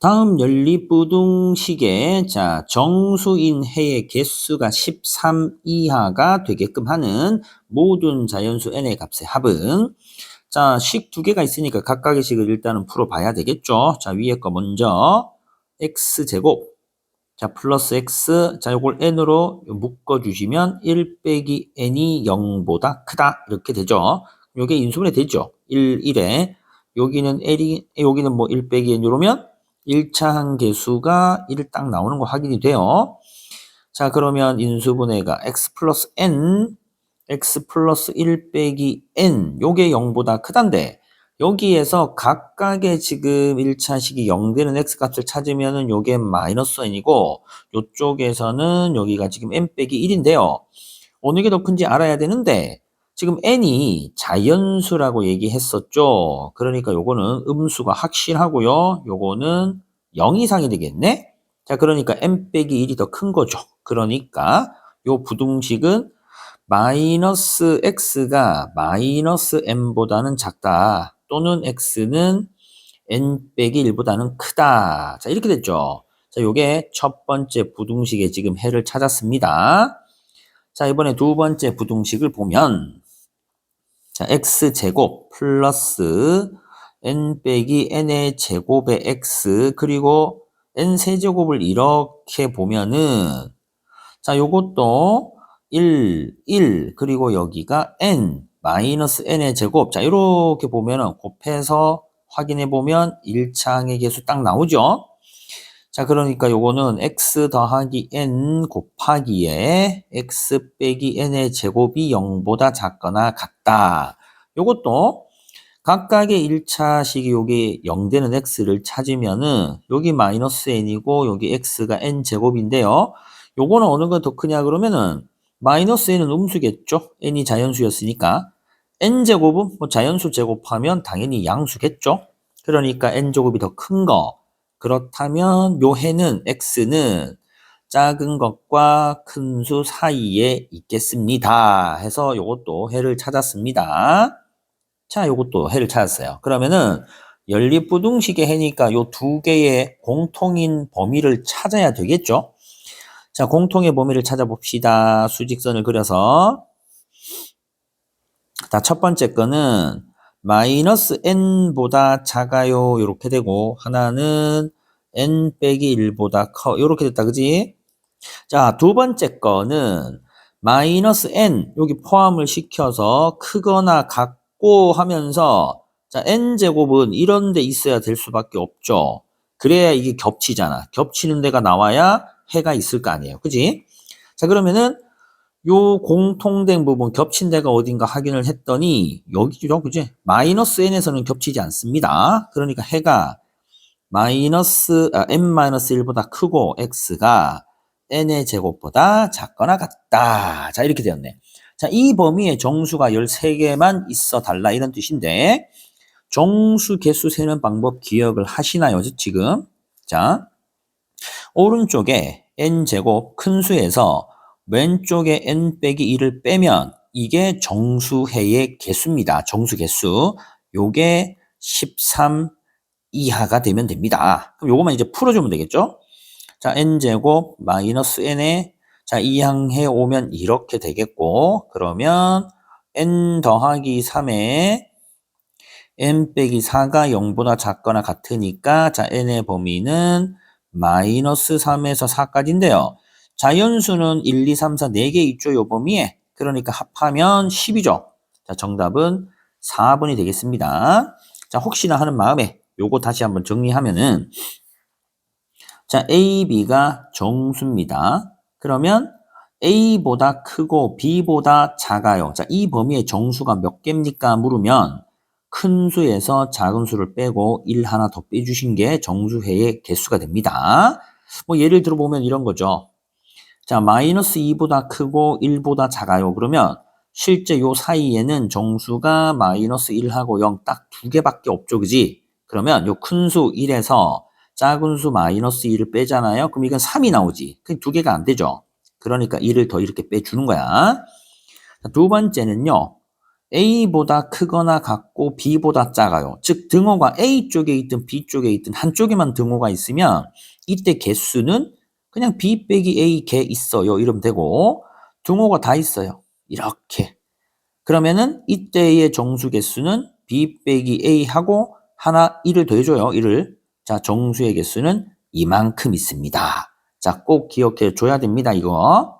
다음 연립부등식의 자 정수인 해의 개수가 13 이하가 되게끔 하는 모든 자연수 n의 값의 합은 자 식 두 개가 있으니까 각각의 식을 일단은 풀어봐야 되겠죠. 자 위에 거 먼저 x제곱 자 플러스 x 자 요걸 n으로 묶어주시면 1 빼기 n이 0보다 크다 이렇게 되죠. 요게 인수분해 되죠. 1, 1에 여기는 L이 여기는 뭐 1 빼기 n 이러면 1차 항계수가 1 딱 나오는 거 확인이 돼요. 자, 그러면 인수분해가 x 플러스 n, x 플러스 1 빼기 n, 요게 0보다 크단데, 여기에서 각각의 지금 1차식이 0 되는 x 값을 찾으면은 요게 마이너스 n이고, 요쪽에서는 여기가 지금 n 빼기 1인데요. 어느 게 더 큰지 알아야 되는데, 지금 n이 자연수라고 얘기했었죠. 그러니까 요거는 음수가 확실하고요. 요거는 0 이상이 되겠네. 자, 그러니까 n 빼기 1이 더 큰 거죠. 그러니까 요 부등식은 마이너스 x가 마이너스 n보다는 작다. 또는 x는 n 빼기 1보다는 크다. 자, 이렇게 됐죠. 자, 요게 첫 번째 부등식의 지금 해를 찾았습니다. 자, 이번에 두 번째 부등식을 보면 자, x제곱 플러스 n 빼기 n의 제곱의 x 그리고 n 세제곱을 이렇게 보면은 자, 요것도 1, 1 그리고 여기가 n 마이너스 n의 제곱 자, 이렇게 보면은 곱해서 확인해 보면 1차항의 개수 딱 나오죠. 자, 그러니까 요거는 x 더하기 n 곱하기에 x 빼기 n의 제곱이 0보다 작거나 같다. 요것도 각각의 1차식이 여기 0 되는 x를 찾으면은 여기 마이너스 n이고 여기 x가 n 제곱인데요. 요거는 어느 가더 크냐 그러면은 마이너스 n은 음수겠죠. n이 자연수였으니까. n 제곱은 뭐 자연수 제곱하면 당연히 양수겠죠. 그러니까 n 제곱이 더 큰 거. 그렇다면 요 해는 x는 작은 것과 큰 수 사이에 있겠습니다. 해서 요것도 해를 찾았습니다. 자, 요것도 해를 찾았어요. 그러면은 연립부등식의 해니까 요 두 개의 공통인 범위를 찾아야 되겠죠? 자, 공통의 범위를 찾아봅시다. 수직선을 그려서. 자, 첫 번째 거는 마이너스 n보다 작아요. 이렇게 되고 하나는 n 빼기 1보다 커. 이렇게 됐다. 그지? 자, 두 번째 거는 마이너스 n 여기 포함을 시켜서 크거나 같고 하면서 자, n제곱은 이런 데 있어야 될 수밖에 없죠. 그래야 이게 겹치잖아. 겹치는 데가 나와야 해가 있을 거 아니에요. 그지? 자, 그러면은 요 공통된 부분 겹친 데가 어딘가 확인을 했더니 여기죠. 그지? 마이너스 n에서는 겹치지 않습니다. 그러니까 해가 마이너스 아, n-1보다 크고 x가 n의 제곱보다 작거나 같다. 자, 이렇게 되었네. 자, 이 범위에 정수가 13개만 있어 달라 이런 뜻인데 정수 개수 세는 방법 기억을 하시나요? 지금? 자, 오른쪽에 n제곱 큰 수에서 왼쪽에 n 빼기 1을 빼면 이게 정수해의 개수입니다. 정수 개수. 요게 13 이하가 되면 됩니다. 그럼 요것만 이제 풀어주면 되겠죠? 자, n제곱 마이너스 n에 자, 이항해 오면 이렇게 되겠고 그러면 n 더하기 3에 n 빼기 4가 0보다 작거나 같으니까 자, n의 범위는 마이너스 3에서 4까지인데요. 자연수는 1, 2, 3, 4, 4개 있죠, 요 범위에. 그러니까 합하면 10이죠. 자, 정답은 4번이 되겠습니다. 자, 혹시나 하는 마음에 요거 다시 한번 정리하면은 자, A, B가 정수입니다. 그러면 A보다 크고 B보다 작아요. 자, 이 범위의 정수가 몇 개입니까? 물으면 큰 수에서 작은 수를 빼고 1 하나 더 빼주신 게 정수회의 개수가 됩니다. 뭐 예를 들어 보면 이런 거죠. 자, 마이너스 2보다 크고 1보다 작아요. 그러면 실제 요 사이에는 정수가 마이너스 1하고 0 딱 두 개밖에 없죠. 그지? 그러면 요 큰 수 1에서 작은 수 마이너스 1을 빼잖아요. 그럼 이건 3이 나오지. 그두 개가 안 되죠. 그러니까 1을 더 이렇게 빼주는 거야. 두 번째는요. A보다 크거나 같고 B보다 작아요. 즉 등호가 A 쪽에 있든 B 쪽에 있든 한쪽에만 등호가 있으면 이때 개수는 그냥 B 빼기 A 개 있어요. 이러면 되고 등호가 다 있어요. 이렇게. 그러면은 이때의 정수 개수는 B 빼기 A 하고 하나 1을 더해줘요. 1을. 자 정수의 개수는 이만큼 있습니다. 자 꼭 기억해 줘야 됩니다. 이거.